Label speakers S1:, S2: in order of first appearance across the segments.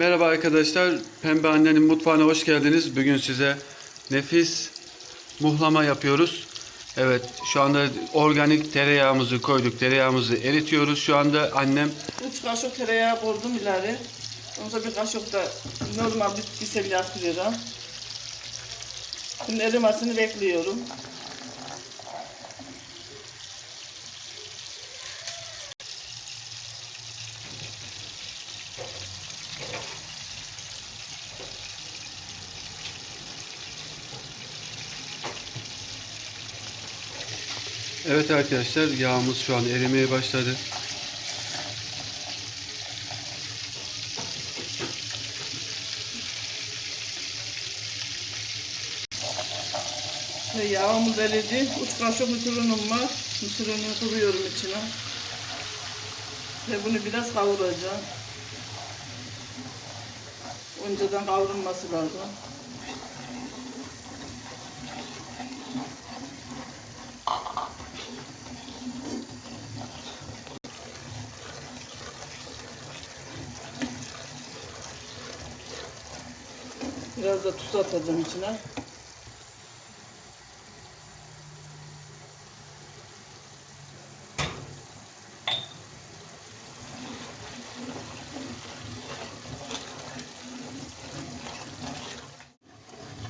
S1: Merhaba arkadaşlar, Pembe Annenin Mutfağı'na hoş geldiniz. Bugün size nefis muhlama yapıyoruz. Evet, şu anda organik tereyağımızı koyduk, tereyağımızı eritiyoruz. Şu anda annem
S2: 3 kaşık tereyağı koydum ileri. Ondan bir kaşık da normal bitkisel yağ kırıyorum. Bunun erimesini bekliyorum.
S1: Evet arkadaşlar, yağımız şu an erimeye başladı.
S2: Yağımız eridi. 3 kaşık mısır var. Mısır ununu kırıyorum içine. Ve bunu biraz kavuracağım. Önceden kavrulması lazım. Biraz da tuz atacağım içine.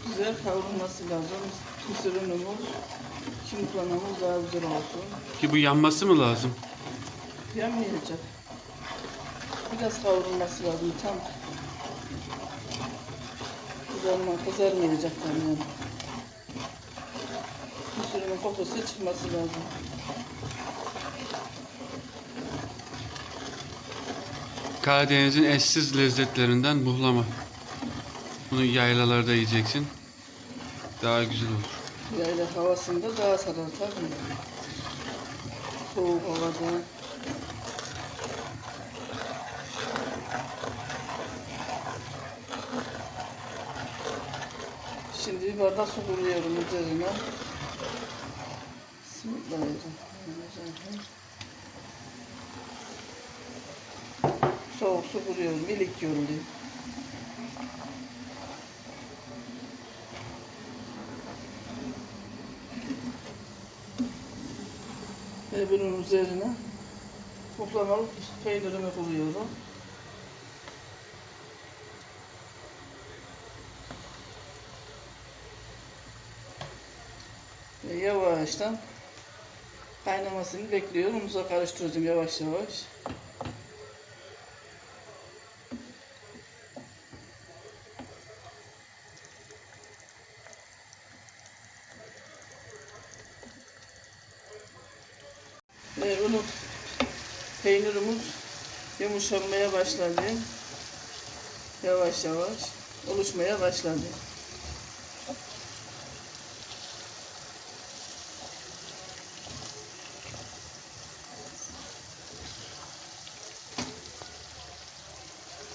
S2: Güzel kavrulması lazım. Mısır unumuz, çimklanamız daha güzel olsun.
S1: Ki bu yanması mı lazım?
S2: Yanmayacak. Biraz kavrulması lazım tam. Kızarma, kızarmayacak yani. Mısırın kokusu çıkması lazım.
S1: Karadeniz'in eşsiz lezzetlerinden muhlama. Bunu yaylalarda yiyeceksin. Daha güzel olur.
S2: Yayla havasında daha sarar tabii. Soğuk havada. Şimdi bir bardak su koyuyorum üzerine. Bismillahirrahmanirrahim. Soğuk su koyuyorum, ilik yollayayım. Ve bunun üzerine kuklamalı peynirimi koyuyorum. Yavaştan kaynamasını bekliyorum. Unuza karıştıracağım yavaş yavaş. Ve unu peynirimiz yumuşamaya başladı. Yavaş yavaş oluşmaya başladı.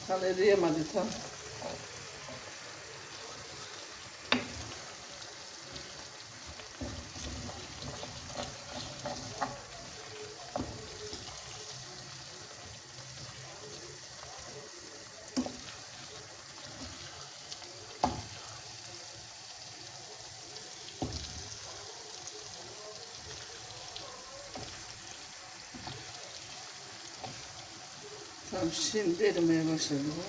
S2: Tam eriyemedi Tamam şimdi erimeye başladı bu.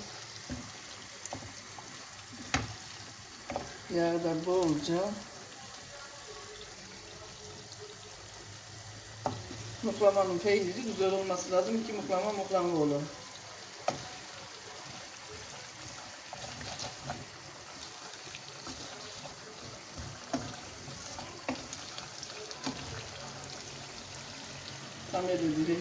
S2: Yağı da bolca. Muklamanın peyniri güzel olması lazım ki muklama muklama olur. Tam eridi.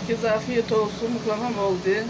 S2: Herkese afiyet olsun. Muklamam oldu.